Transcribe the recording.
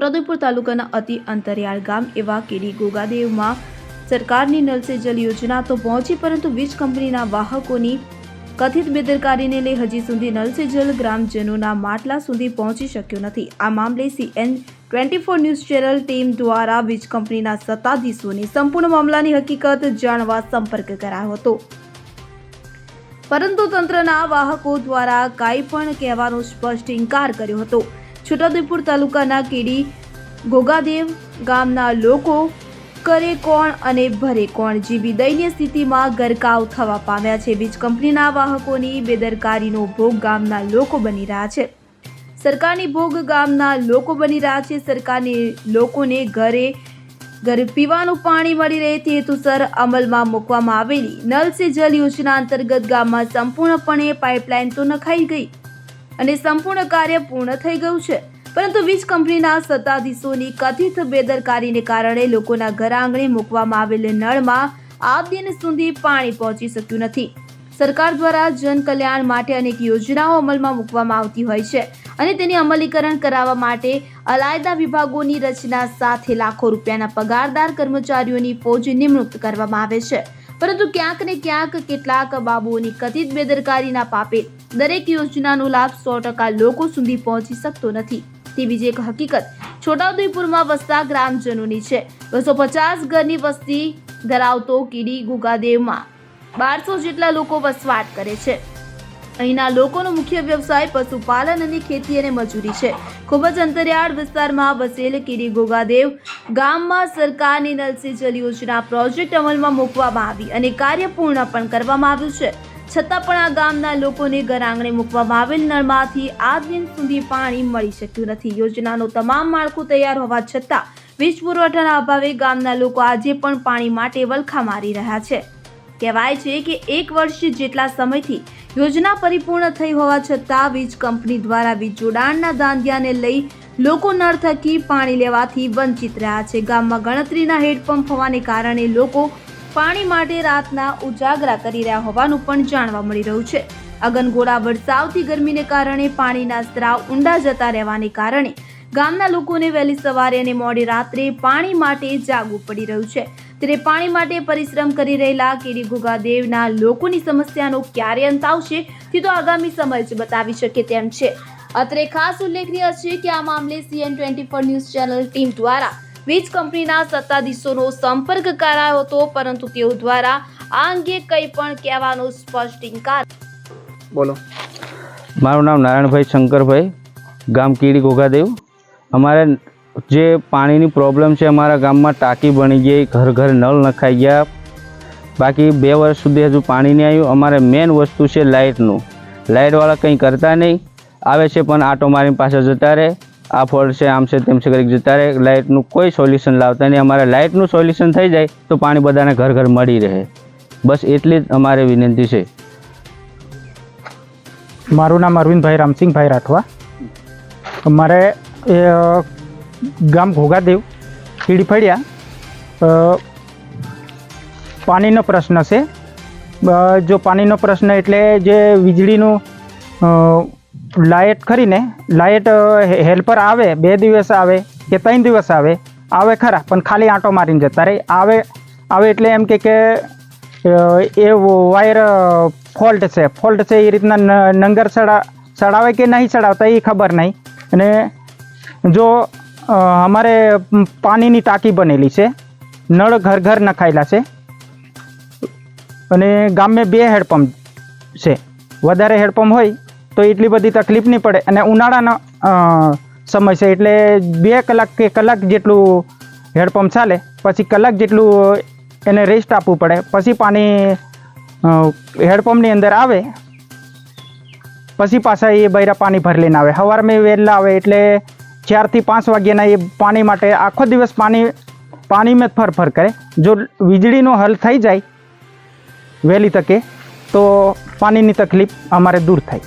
છોટાઉદેપુર તાલુકાના અતિ અંતરિયાળ ગામ એવા કેડી ગોગાદેવમાં સરકારની નલ સે જલ યોજના તો પહોંચી, પરંતુ વીજ કંપનીના વાહકોની કથિત બેદરકારીને લઈ હજી સુધી નલ સે જલ ગ્રામજનોના માટલા સુધી પહોંચી શક્યો નથી. આ મામલે CN twenty four news channel team દ્વારા વીજ કંપનીના સત્તાધીશોને સંપૂર્ણ મામલાની હકીકત જાણવા સંપર્ક કરાયો હતો. પરંતુ તંત્રના વાહકો દ્વારા કાંઈ પણ કહેવાનો સ્પષ્ટ ઇનકાર કર્યો હતો. છોટાઉદેપુર તાલુકાના કેડી ગોગાદેવ ગામના લોકો કરે કોણ અને ભરે કોણ? જેવી દયનીય સ્થિતિમાં ગરકાવ થવા પામ્યા છે. વીજ કંપનીના વાહકોની બેદરકારીનો ભોગ ગામના લોકો બની રહ્યા છે. સરકારની ભોગ ગામના લોકો બની રહ્યા છે. સરકારની લોકોને ઘરે ઘરે પીવાનું પાણી મળી રહે તે હેતુસર અમલમાં મૂકવામાં આવેલી નલ સે જલ યોજના અંતર્ગત ગામમાં સંપૂર્ણપણે પાઇપલાઇન તો નખાઈ ગઈ અને સંપૂર્ણ કાર્ય પૂર્ણ થઈ ગયું છે. પરંતુ વીજ કંપનીના સત્તાધીશોની કથિત બેદરકારીને કારણે લોકોના ઘર આંગણે મૂકવામાં આવેલ નળમાં આ દિન સુધી પાણી પહોંચી શક્યું નથી. સરકાર દ્વારા જન કલ્યાણ માટે અનેક યોજનાઓ અમલમાં મૂકવામાં આવતી હોય છે અને તેની અમલીકરણ કરાવવા માટે અલાયદા વિભાગોની રચના સાથે લાખો રૂપિયાના પગારદાર કર્મચારીઓની ફોજ નિમણૂક કરવામાં આવે છે. પરંતુ ક્યાંક ને ક્યાંક કેટલાક બાબુઓની કથિત બેદરકારીના પાપે દરેક યોજનાનો લાભ સો ટકા લોકો સુધી પહોંચી શકતો નથી. તેવી જ એક હકીકત. છોટાઉદેપુરમાં વસતા ગ્રામજનોની છે. બસો પચાસ ઘરની વસ્તી ધરાવતો કીડી ગુગાદેવમાં બારસો જેટલા લોકો વસવાટ કરે છે. અહીંના લોકોનો મુખ્ય વ્યવસાય પશુપાલન અને ખેતી અને મજૂરી છે. ખૂબ જ અંતરિયાળ વિસ્તારમાં વસેલ કીડી ગોગાદેવ ગામમાં સરકારની નલ જલ યોજના પ્રોજેક્ટ અમલમાં મૂકવામાં આવી અને કાર્ય પૂર્ણ પણ કરવામાં આવ્યું છે. છતાં પણ આ ગામના લોકોને ઘર આંગણે મૂકવામાં આવેલ નળમાંથી આ દિન સુધી પાણી મળી શક્યું નથી. યોજનાનું તમામ માળખું તૈયાર હોવા છતાં વીજ પુરવઠાના અભાવે ગામના લોકો આજે પણ પાણી માટે વલખા મારી રહ્યા છે. કહેવાય છે કે એક વર્ષ જેટલા સમયથી યોજના પરિપૂર્ણ થઈ હોવા છતાં વીજ કંપની દ્વારા વીજ જોડાણના દાંધિયાને લઈ લોકો નળ થકી પાણી લેવાથી વંચિત રહ્યા છે. ગામમાં ગણતરીના હેડપંપ હોવાને કારણે લોકો પાણી માટે રાતના ઉજાગરા કરી રહ્યા હોવાનું પણ જાણવા મળી રહ્યું છે. અગનગોળા વરસાવતી ગરમીને કારણે પાણીના સ્ત્રાવ ઊંડા જતા રહેવાને કારણે ગામના લોકોને વહેલી સવારે અને મોડી રાત્રે પાણી માટે જાગવું પડી રહ્યું છે. ત્યારે પાણી માટે પરિશ્રમ કરી રહેલા કેડી ગુગાદેવના લોકોની સમસ્યાનો ક્યારે અંત આવશે તે તો આગામી સમય જ બતાવી શકે તેમ છે. અત્રે ખાસ ઉલ્લેખનીય છે કે આ મામલે CN twenty four news channel team દ્વારા વીજ કંપનીના સત્તાધીશોનો સંપર્ક કરાયો હતો પરંતુ તેઓ દ્વારા આ અંગે કંઈ પણ કહેવાનો સ્પષ્ટ ઇનકાર. બોલો. મારું નામ નારાયણભાઈ શંકરભાઈ ગામ કીડી ઘોઘાદેવ. અમારે જે પાણીની પ્રોબ્લેમ છે અમારા ગામમાં ટાંકી બની ગઈ ઘર ઘર નળ નખાઈ ગયા. બાકી બે વર્ષ સુધી હજુ પાણી નહીં આવ્યું. અમારે મેન વસ્તુ છે લાઇટનું. લાઇટવાળા કંઈ કરતા નહીં. આવે છે પણ આટો મારીને પાછળ જતા રહે. આ ફોલ્ટ છે, આમ છે, તેમ છે, કરી જતા લાઇટનું કોઈ સોલ્યુશન લાવતા નહીં, અમારે લાઇટનું સોલ્યુશન થઈ જાય તો પાણી બધાને ઘર ઘર મળી રહે. બસ એટલી જ અમારે વિનંતી છે. મારું નામ અરવિંદભાઈ રામસિંહભાઈ રાઠવા. મારે ગામ ઘોઘાદેવ કીડીફળિયા પાણીનો પ્રશ્ન છે. જો પાણીનો પ્રશ્ન એટલે જે વીજળીનું લાઇટ ખરીને લાઇટ હેલ્પર આવે, બે દિવસ આવે કે ત્રણ દિવસ આવે આવે ખરા, પણ ખાલી આંટો મારીને જતા રહે. આવે આવે એટલે એમ કે એ વાયર ફોલ્ટ છે. ફોલ્ટ છે એ રીતના નંગર સડા, સડાવે કે નહીં સડાવતા એ ખબર નહીં. અને જો અમારે પાણીની ટાંકી બનેલી છે. નળ ઘર ઘર નખાયેલા છે. અને ગામે બે હેડપંપ છે. વધારે હેડપંપ હોય તો એટલી બધી તકલીફ નહીં પડે. અને ઉનાળાનો સમય છે એટલે બે કલાક કે કલાક જેટલું હેડપંપ ચાલે, પછી કલાક જેટલું એને રેસ્ટ આપવું પડે. પછી પાણી હેડપંપની અંદર આવે, પછી પાછા એ બૈરા પાણી ભરી લઈને આવે. સવારમાં વહેલા આવે એટલે ચારથી પાંચ વાગ્યાના એ પાણી માટે આખો દિવસ પાણી પાણીમાં જ ફરફર કરે. જો વીજળીનો હલ થઈ જાય, વહેલી તકે, તો પાણીની તકલીફ અમારે દૂર થાય.